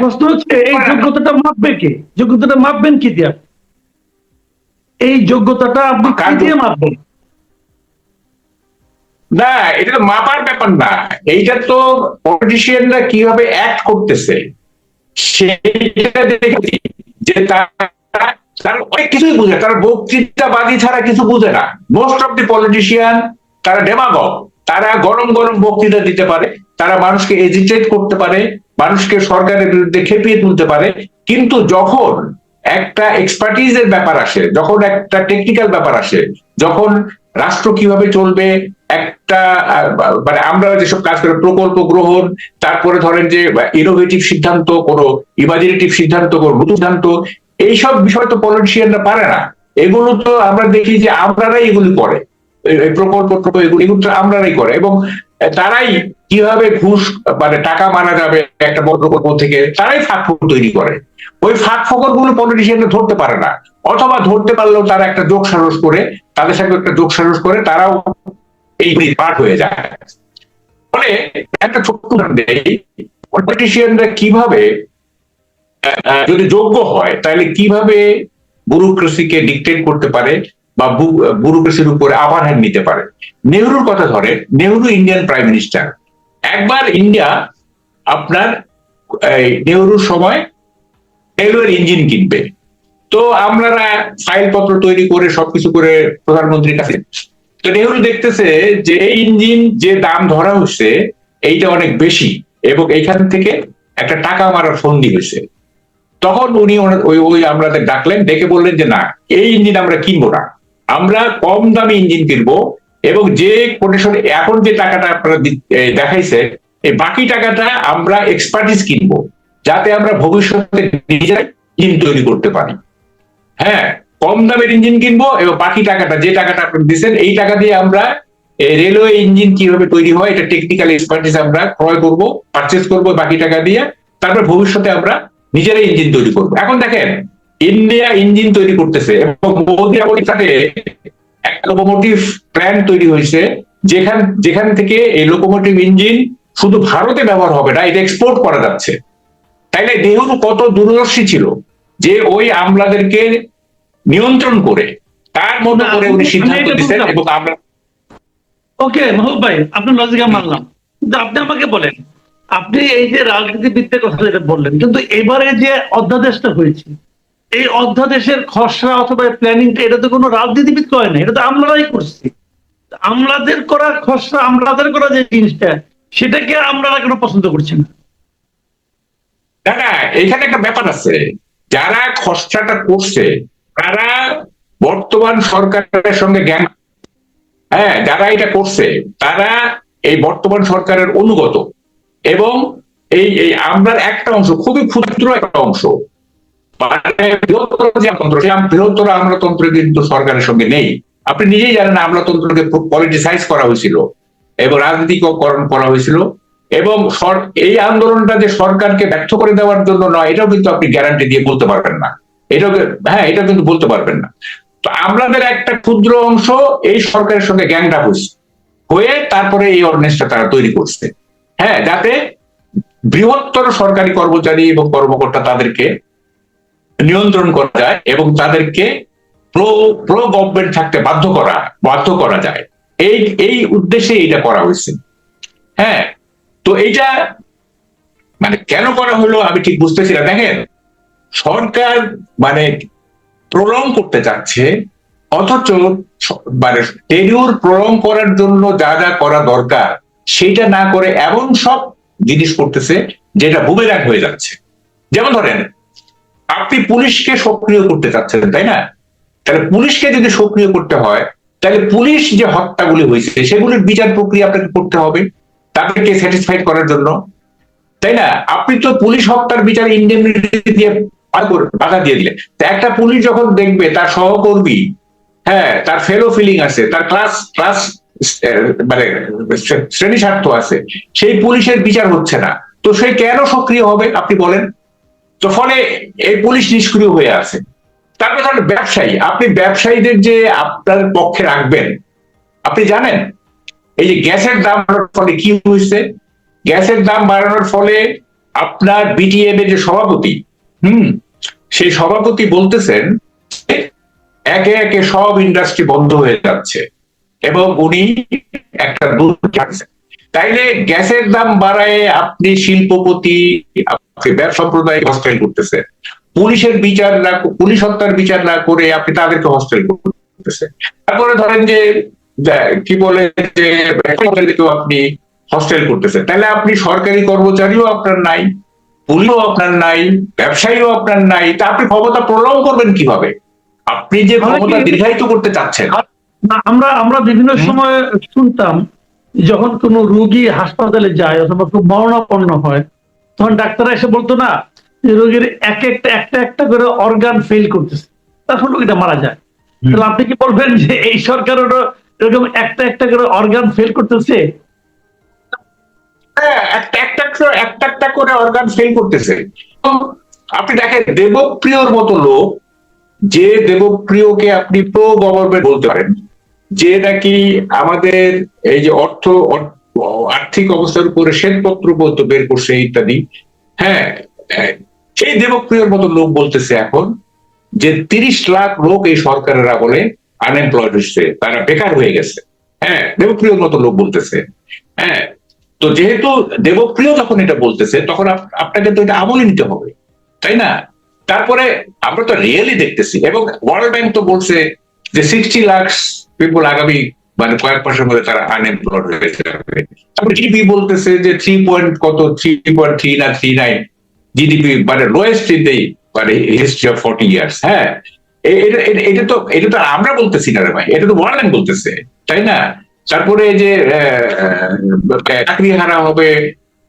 প্রশ্ন হচ্ছে এই যোগ্যতাটা মাপবে কে? যোগ্যতাটা মাপবেন কি দিয়ে? এই যোগ্যতাটা আপনি কার- দিয়ে মাপবেন? না এটা তো মাপার ব্যাপার না। এইটা তো পলিটিশিয়ানরা কীভাবে অ্যাক্ট করতেছে সেটা দেখি যে তারা অনেক কিছুই বুঝে তারা বক্তৃতাবাদী ছাড়া কিছু বুঝে না। মোস্ট অফ দি পলিটিশিয়ান তারা ডেমাগগ তারা গরম গরম বক্তৃতা দিতে পারে তারা মানুষকে এজিটেট করতে পারে। মানুষকে সরকারের বিরুদ্ধে খেপিয়ে তুলতে পারে, কিন্তু যখন একটা এক্সপার্টিজের ব্যাপার আসে, যখন একটা টেকনিক্যাল ব্যাপার আসে, যখন রাষ্ট্র কীভাবে চলবে, একটা মানে আমরা যেসব কাজ করে প্রকল্প গ্রহণ, তারপরে ধরেন যে ইনোভেটিভ সিদ্ধান্ত, কোনো ইমাজিনেটিভ সিদ্ধান্ত, কোনো সিদ্ধান্ত, এইসব বিষয় তো পলিটিশিয়ানরা পারে না। এগুলো তো আমরা দেখি যে আমরারাই এগুলি করে। প্রকল্প, এগুলো এগুলো আমরারাই করে এবং তারাই কীভাবে ঘুষ মানে টাকা মারা যাবে একটা বড় প্রকল্প থেকে, তারাই ফাঁক ফোকর তৈরি করে। ওই ফাঁক ফোকরগুলো পলিটিশিয়ানরা ধরতে পারে না। অথবা ধরতে পারলেও তারা একটা যোগ সাহস করে, তাদের সাথে একটা যোগ সাহস করে, তারাও এই পার হয়ে যায়। ফলে একটা ছোট্ট পলিটিশিয়ানরা কীভাবে যদি যোগ্য হয়, তাহলে কীভাবে ব্যুরোক্রেসিকে ডিকটেট করতে পারে? বা ব্যুরোক্রেসির উপরে আবার হ্যান্ড নিতে পারে। নেহরুর কথা ধরে, নেহরু ইন্ডিয়ান প্রাইম মিনিস্টার একবার ইন্ডিয়া আপনার নেহরুর সময় রেলওয়ের ইঞ্জিন কিনবে। তো আমরা ফাইল পত্র তৈরি করে, সবকিছু করে প্রধানমন্ত্রীর কাছে। তো নেহরু দেখতেছে যে এই ইঞ্জিন যে দাম ধরা হচ্ছে, এইটা অনেক বেশি এবং এইখান থেকে একটা টাকা মারার ফন্দি হয়েছে। তখন উনি ওই ওই আমাদের ডাকলেন, ডেকে বললেন যে, না, এই ইঞ্জিন আমরা কিনবো না। আমরা কম দামি ইঞ্জিন কিনবো এবং যে কোটেশন এখন যে টাকাটা আপনারা দেখাইছে, এই বাকি টাকাটা আমরা এক্সপার্টিস কিনবো, যাতে আমরা ভবিষ্যতে নিজেরাই ইঞ্জিন তৈরি করতে পারি। হ্যাঁ কম দামের ইঞ্জিন কিনবো এবং বাকি টাকাটা, যে টাকাটা আপনি দিচ্ছেন এই টাকা দিয়ে আমরা রেলওয়ে ইঞ্জিন কীভাবে তৈরি হয়, এটা টেকনিক্যাল এক্সপার্টিস আমরা ক্রয় করব পারচেস করব বাকি টাকা দিয়ে, তারপর ভবিষ্যতে আমরা নিজেরাই ইঞ্জিন তৈরি করব। এখন দেখেন ইন্ডিয়া ইঞ্জিন তৈরি করতেছে এবং মোদী আমলের সাথে একটা লোকোমোটিভ প্ল্যান তৈরি হয়েছে যেখান যেখান থেকে এই লোকোমোটিভ ইঞ্জিন শুধু ভারতে ব্যবহার হবে না এটা এক্সপোর্ট করা যাচ্ছে। তাইলে নেহরু কত দূরদর্শী ছিল যে ওই আমলাদেরকে নিয়ন্ত্রণ করে তার না, করে উনি সিদ্ধান্ত দিচ্ছেন এবং আমরা ওকে মাহবুব ভাই আপনার লজিকা মানলাম। কিন্তু আপনি আমাকে বলেন আপনি এই যে রাজনীতিবিদদের কথা যেটা বললেন কিন্তু এবারে যে অধ্যাদেশটা হয়েছে এই অধ্যাদেশের খসড়া অথবা প্ল্যানিংটা এটা তো কোনো রাজনীতিবিদ করে না, এটা তো আমরাই করছি। আমলাদের করা খসড়া, আমলাদের করা যে জিনিসটা, সেটাকে আমরা কেন পছন্দ করছি না? না এখানে একটা ব্যাপার আছে। যারা খসড়াটা করছে, তারা বর্তমান সরকারের সঙ্গে জ্ঞান হ্যাঁ যারা এটা করছে, তারা এই বর্তমান সরকারের অনুগত। এবং এই এই আমরার একটা অংশ, খুবই ক্ষুদ্র একটা অংশ বৃহত্তর যে আমলাতন্ত্র সেই বৃহত্তর আমলাতন্ত্র কিন্তু সরকারের সঙ্গে নেই। আপনি নিজেই জানেন আমলাতন্ত্রকে পলিটিসাইজ করা হয়েছিল এবং রাজনীতিকরণ করা হয়েছিল এবং এই আন্দোলনটা যে সরকারকে ব্যর্থ করে দেওয়ার জন্য নয়, এটাও কিন্তু আপনি গ্যারান্টি দিয়ে বলতে পারবেন না। এটাও হ্যাঁ এটা কিন্তু বলতে পারবেন না। তো আমাদের একটা ক্ষুদ্র অংশ এই সরকারের সঙ্গে গ্যাংডা হয়েছে। হয়ে তারপরে এই অর্ডিনেন্সটা তারা তৈরি করছে। হ্যাঁ যাতে বৃহত্তর সরকারি কর্মচারী এবং কর্মকর্তা তাদেরকে নিয়ন্ত্রণ করা যায় এবং তাদেরকে প্রো প্রো গভর্নমেন্ট থাকতে বাধ্য করা বাধ্য করা যায়। এই এই উদ্দেশ্যে এটা করা হয়েছে। হ্যাঁ তো এইটা মানে কেন করা হলো আমি ঠিক বুঝতেছি না। দেখেন, সরকার মানে প্রলং করতে চাচ্ছে অথচ মানে টেরিউর প্রলং করার জন্য যা যা করা দরকার, সেটা না করে এমন সব জিনিস করতেছে, যেটা বুমেরাং হয়ে যাচ্ছে। যেমন ধরেন আপনি পুলিশকে সক্রিয় করতে চাচ্ছেন, তাই না? তাহলে পুলিশকে যদি সক্রিয় করতে হয়, তাহলে পুলিশ যে হত্যাগুলি হয়েছে, সেগুলির বিচার প্রক্রিয়া আপনাকে করতে হবে, তাদেরকে স্যাটিসফাইড করার জন্য। তাই না? আপনি তো পুলিশ হত্যার বিচার ইন্ডেমনিটি দিয়ে বাধা দিয়ে দিলে তো একটা পুলিশ যখন দেখবে, তার সহকর্মী হ্যাঁ তার ফেলো ফিলিং আছে, তার ক্লাস ক্লাস মানে শ্রে- শ্রেণি স্বার্থ আছে, সেই পুলিশের বিচার হচ্ছে না। তো সে কেন সক্রিয় হবে, আপনি বলেন? তো ফলে এই পুলিশ নিষ্ক্রিয় হয়ে আছে। তারপরে ধরেন ব্যবসায়ী, আপনি ব্যবসায়ীদের যে আপনার পক্ষে রাখবেন, আপনি জানেন? এই যে গ্যাসের দাম বাড়ানোর ফলে কি হয়েছে? গ্যাসের দাম বাড়ানোর ফলে আপনার বিটিএম এর যে সভাপতি, হুম, সেই সভাপতি বলতেছেন একে একে সব ইন্ডাস্ট্রি বন্ধ হয়ে যাচ্ছে এবং উনি একটা তাইলে গ্যাসের দাম বাড়ায় আপনি শিল্পপতি আপনি ব্যবসা সম্প্রদায় হস্টেল করতেছেন পুলিশের বিচার না পুলিশ হত্যার বিচার না করে আপনি তাদেরকে হস্টেল করতেছেন তারপরে ধরেন যে কি বলে যে আপনি হস্টেল করতেছেন তাহলে আপনি সরকারি কর্মচারীও আপনার নাই পুলিশও আপনার নাই ব্যবসায়ীও আপনার নাই তা আপনি ক্ষমতা প্রলং করবেন কীভাবে? আপনি যে ক্ষমতা দীর্ঘায়িত করতে চাচ্ছেন। আমরা আমরা বিভিন্ন সময় শুনতাম যখন কোনো রোগী হাসপাতালে যায় অথবা খুব মরণাপন্ন হয় তখন ডাক্তাররা এসে বলতো না যে রোগীর এক একটা একটা একটা করে অর্গান ফেল করতেছে। তখন রোগীটা মারা যায়। তাহলে আপনি কি বলবেন যে এই সরকারেরও এরকম একটা একটা করে অর্গান ফেল করতেছে? হ্যাঁ একটা একটা করে- একটা একটা করে অর্গান ফেল করতেছে। তো আপনি দেখেন দেবপ্রিয়র মতো লোক যে দেবপ্রিয়কে আপনি প্রো গভর্নমেন্ট বলতে পারেন যে নাকি আমাদের এই যে অর্থ অর- আর্থিক অবস্থার উপরে শ্বেতপত্র পর্যন্ত বের করছে ইত্যাদি। হ্যাঁ হ্যাঁ, সেই দেবপ্রিয়র মতো লোক বলতেছে এখন যে তিরিশ লাখ লোক এই সরকারের আমলে আনএমপ্লয়েড হচ্ছে তারা বেকার হয়ে গেছে। হ্যাঁ দেবপ্রিয়র মতো লোক বলতেছে। হ্যাঁ তো যেহেতু দেবপ্রিয় যখন এটা বলতেছে তখন আপনাকে তো এটা আমলে নিতে হবে তাই না? তারপরে আমরা তো রিয়েলি দেখতেছি এবং ওয়ার্ল্ড ব্যাংক তো বলছে যে সিক্সটি লাখ পিপল আগামী মানে কয়েক মাসের মধ্যে তারা আনএমপ্লয়েড হয়ে যাবে। তারপরে জিডিপি বলতেছে যে থ্রি পয়েন্ট কত থ্রি পয়েন্ট থ্রি না থ্রি নাইন জিডিপি মানে লোয়েস্ট ইন দি মানে হিস্ট্রি অফ ফর্টি ইয়ার্স হ্যাঁ? এটা তো এটা তো আমরা বলতেছি না রে ভাই, এটা তো ওয়ার্ল্ড বলতেছে, তাই না? তারপরে যে চাকরি হারা হবে,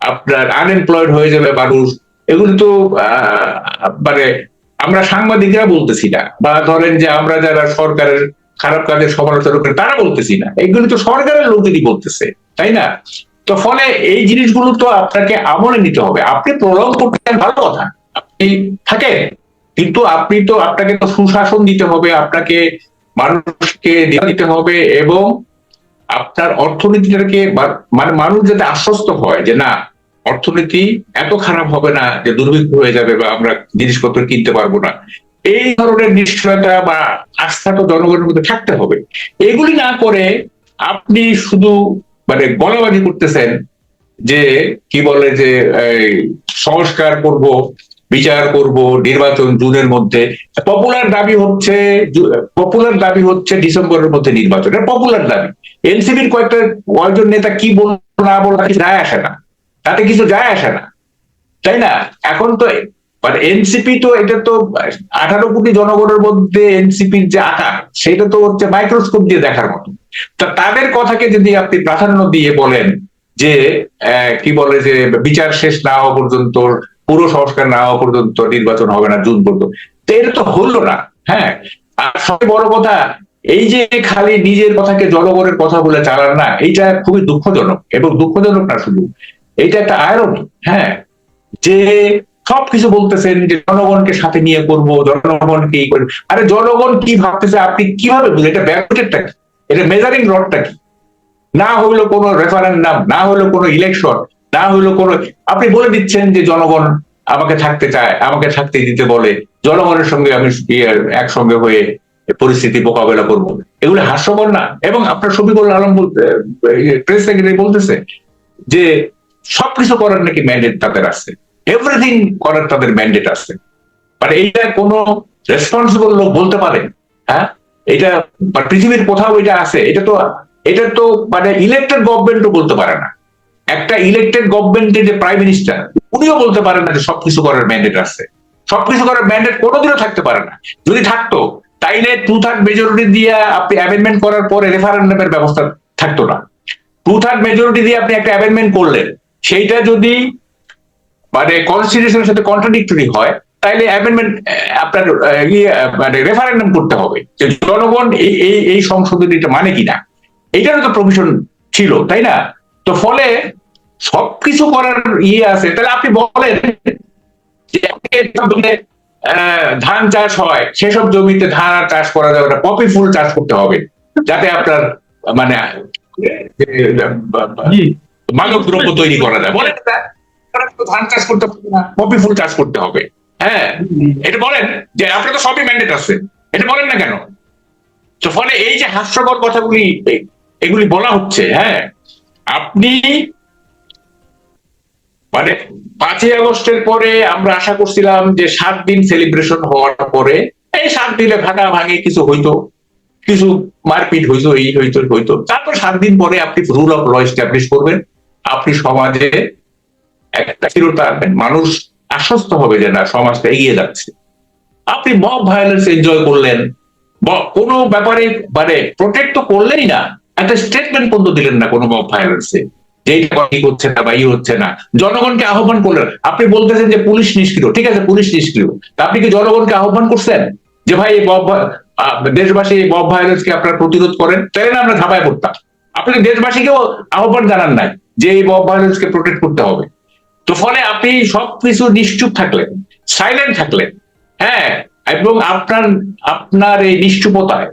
আপনার আনএমপ্লয়েড হয়ে যাবে মানুষ, এগুলো তো মানে আমরা সাংবাদিকরা বলতেছি না। বা ধরেন যে আমরা যারা সরকারের খারাপ কাজের সমালোচনা করে তারা বলতেছি না। এগুলো তো সরকারের লোকেরই বলতেছে, তাই না? তো ফলে এই জিনিসগুলো তো আপনাকে আমলে নিতে হবে। আপনি প্রলং করতেন ভালো কথা। আপনি থাকেন। কিন্তু আপনি তো আপনাকে তো সুশাসন দিতে হবে, আপনাকে মানুষকে দিতে হবে এবং আপনার অর্থনীতিটাকে মানে মানুষ যাতে আশ্বস্ত হয় যে না, অর্থনীতি এত খারাপ হবে না যে দুর্ভিক্ষ হয়ে যাবে বা আমরা জিনিসপত্র কিনতে পারব না। এই ধরনের নিশ্চয়তা বা আস্থা তো জনগণের মধ্যে থাকতে হবে। এগুলি না করে আপনি শুধু মানে গলাবাজি করতেছেন যে, কি বলে যে সংস্কার করব, বিচার করব, নির্বাচন জুনের মধ্যে। পপুলার দাবি হচ্ছে পপুলার দাবি হচ্ছে ডিসেম্বরের মধ্যে নির্বাচন। এটা পপুলার দাবি। এনসিপির কয়েকটা কয়েকজন নেতা কি বলব না বলব যায় আসে না। তাতে কিছু যায় আসে না। তাই না? এখন তো মানে এনসিপি তো এটা তো, আঠারো কোটি জনগণের মধ্যে এনসিপির যে আকার সেটা তো হচ্ছে মাইক্রোস্কোপ দিয়ে দেখার মতো। তা তাদের কথাকে যদি আপনি প্রাধান্য দিয়ে বলেন যে কি বলে যে বিচার শেষ না হওয়া পর্যন্ত, পুরো সংস্কার না হওয়া পর্যন্ত নির্বাচন হবে না জুন পর্যন্ত, তো এটা তো হলো না হ্যাঁ? আর সবচেয়ে বড় কথা, এই যে খালি নিজের কথাকে জনগণের কথা বলে চালান না, এইটা খুবই দুঃখজনক, এবং দুঃখজনক না শুধু। এটা একটা আয়রন হ্যাঁ? যে সবকিছু বলতেছেন যে জনগণকে সাথে নিয়ে করব, জনগণকে এই করব। আরে জনগণ কি ভাবতেছে, আপনি কীভাবে বুঝলেন? এটা ব্যারোমিটারটা কি? এটা মেজারিং রডটা কি? না হইল কোনো রেফারেন্ডাম না হইল কোনো ইলেকশন না হইল কোনো আপনি বলে দিচ্ছেন যে জনগণ আমাকে থাকতে চায়, আমাকে থাকতে দিতে বলে। জনগণের সঙ্গে আমি একসঙ্গে হয়ে পরিস্থিতি মোকাবেলা করব। এগুলো হাস্যকর না। এবং আপনার শফিকুল আলম প্রেস সেক্রেটারি বলতেছে যে সবকিছু করার নাকি ম্যান্ডেট তাদের আছে। এভরিথিং করার তাদের ম্যান্ডেট আছে। মানে এইটা কোনো রেসপন্সিবল লোক বলতে পারে হ্যাঁ? এটা মানে পৃথিবীর কোথাও এটা আছে। এটা তো এটা তো মানে ইলেক্টেড গভর্নমেন্টও বলতে পারে না। একটা ইলেক্টেড গভর্নমেন্টের যে প্রাইম মিনিস্টার উনিও বলতে পারেন না যে সবকিছু করার ম্যান্ডেট আছে। সবকিছু করার ম্যান্ডেট কোনোদিনও থাকতে পারে না। যদি থাকতো, তাইলে টু থার্ড মেজরিটি দিয়ে আপনি অ্যামেন্ডমেন্ট করার পরে রেফারেন্ডামের ব্যবস্থা থাকতো না। টু থার্ড মেজরিটি দিয়ে আপনি একটা অ্যামেন্ডমেন্ট করলেন। সেইটা যদি মানে কনস্টিটিউশনের সাথে কন্ট্রাডিক্টরি হয় তাইলে অ্যামেন্ডমেন্ট আপনার ইয়ে মানে রেফারেন্ডাম করতে হবে। যে জনগণ এই এই সংশোধনীটা মানে কিনা। এইটারও তো প্রভিশন ছিল তাই না? তো ফলে সবকিছু করার ইয়ে আছে। তাহলে আপনি বলেন যে ধান চাষ হয় সেসব জমিতে ধান আর চাষ করা যাবে না পপি ফুল চাষ করতে হবে যাতে আপনার মানে মাদক দ্রব্য তৈরি করা যায় বলেন ধান চাষ করতে পারবে না পপি ফুল চাষ করতে হবে। হ্যাঁ এটা বলেন যে আপনার তো সবই ম্যান্ডেট আছে, এটা বলেন না কেন? তো ফলে এই যে হাস্যকর কথাগুলি এগুলি বলা হচ্ছে হ্যাঁ আপনি মানে পাঁচই আগস্টের পরে আমরা আশা করছিলাম যে সাত দিন সেলিব্রেশন হওয়ার পরে, এই সাত দিনে ভাঙা ভাগে কিছু হইতো, কিছু মারপিট হইতো, এই হইতো হইতো। তারপর সাত দিন পরে আপনি রুল অফ ল এস্টাবলিশ করবেন, আপনি সমাজে একটা চিরতা আনবেন। মানুষ আশ্বস্ত হবে যে না সমাজটা এগিয়ে যাচ্ছে। আপনি মব ভায়োলেন্স এনজয় করলেন। কোনো ব্যাপারে মানে প্রোটেক্ট তো করলেনই না, একটা স্টেটমেন্ট পর্যন্ত দিলেন না কোনো মব ভায়োলেন্সে যে হচ্ছে না বা ই হচ্ছে না। জনগণকে আহ্বান করলেন। আপনি বলতেছেন যে পুলিশ নিষ্ক্রিয়। ঠিক আছে, পুলিশ নিষ্ক্রিয়। আপনি কি জনগণকে আহ্বান করছেন? যে ভাই, এই মব দেশবাসী এই মব ভায়োলেন্সকে আপনারা প্রতিরোধ করেন? তাহলে না, আমরা ধাবায় পড়তাম। আপনি দেশবাসীকেও আহ্বান জানান নাই যে এই মব ভায়োলেন্সকে প্রোটেক্ট করতে হবে। তো ফলে আপনি সবকিছু নিশ্চুপ থাকলেন সাইলেন্ট থাকলেন হ্যাঁ এবং আপনার আপনার এই নিশ্চুপতায়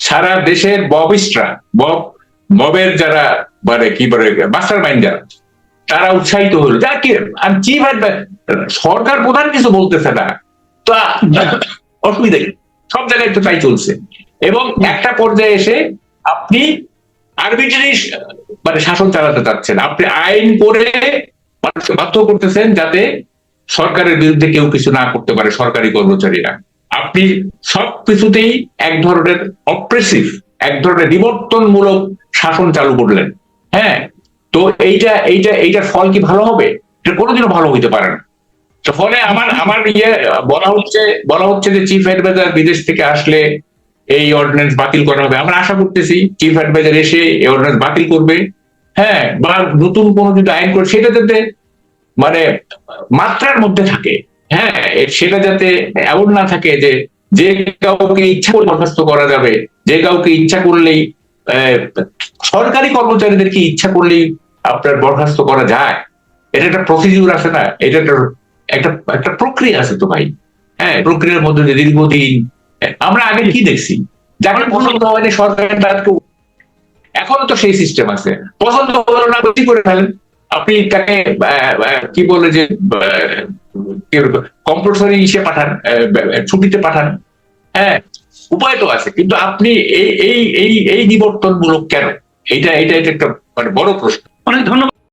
সারা দেশের ববিস্টরা বব মবের যারা মানে কি বলে মাস্টার মাইন্ড যারা, তারা উৎসাহিত হলো যা কি, আর চিফ সরকার প্রধান কিছু বলতেছে না, তা অসুবিধা কি? সব জায়গায় তো তাই চলছে এবং একটা পর্যায়ে এসে আপনি আরবিটারি মানে শাসন চালাতে চাচ্ছেন, আপনি আইন করে মানুষকে বাধ্য করতেছেন যাতে সরকারের বিরুদ্ধে কেউ কিছু না করতে পারে, সরকারি কর্মচারীরা। আপনি সব কিছুতেই এক ধরনের অপ্রেসিভ এক ধরনের বিবর্তনমূলক শাসন চালু করলেন। হ্যাঁ তো এইটা এইটা, এইটার ফল কি ভালো হবে? এটা কোনোদিনও ভালো হইতে পারে না। তো ফলে আমার আমার ইয়ে বলা হচ্ছে বলা হচ্ছে যে চিফ অ্যাডভাইজার বিদেশ থেকে আসলে এই অর্ডিন্যান্স বাতিল করা হবে। আমরা আশা করতেছি চিফ অ্যাডভাইজার এসে এই অর্ডিন্যান্স বাতিল করবে। হ্যাঁ বা নতুন কোনো যদি আইন করে, সেটা যাতে মানে মাত্রার মধ্যে থাকে। হ্যাঁ সেটা যাতে এমন না থাকে যে যে কাউকে ইচ্ছা করে বরখাস্ত করা যাবে, যে কাউকে ইচ্ছা করলেই সরকারি কর্মচারীদেরকে ইচ্ছা করলেই আপনার বরখাস্ত করা যায়? এটা একটা প্রসিডিউর আছে না? এটা একটা একটা একটা প্রক্রিয়া আছে তো ভাই। হ্যাঁ প্রক্রিয়ার মধ্যে দীর্ঘদিন আমরা আগে কি দেখছি? যাকে পছন্দ হয়নি সরকারের তাকে এখনও তো সেই সিস্টেম আছে। পছন্দ হলো না, বেশি করে ফেলেন। আপনি তাকে কি বলে যে কম্পালসরি ইসে পাঠান ছুটিতে পাঠান। হ্যাঁ উপায় তো আছে। কিন্তু আপনি এই এই এই এই নিবর্তনমূলক কেন? এইটা এটা এটা একটা মানে বড় প্রশ্ন। অনেক ধন্যবাদ।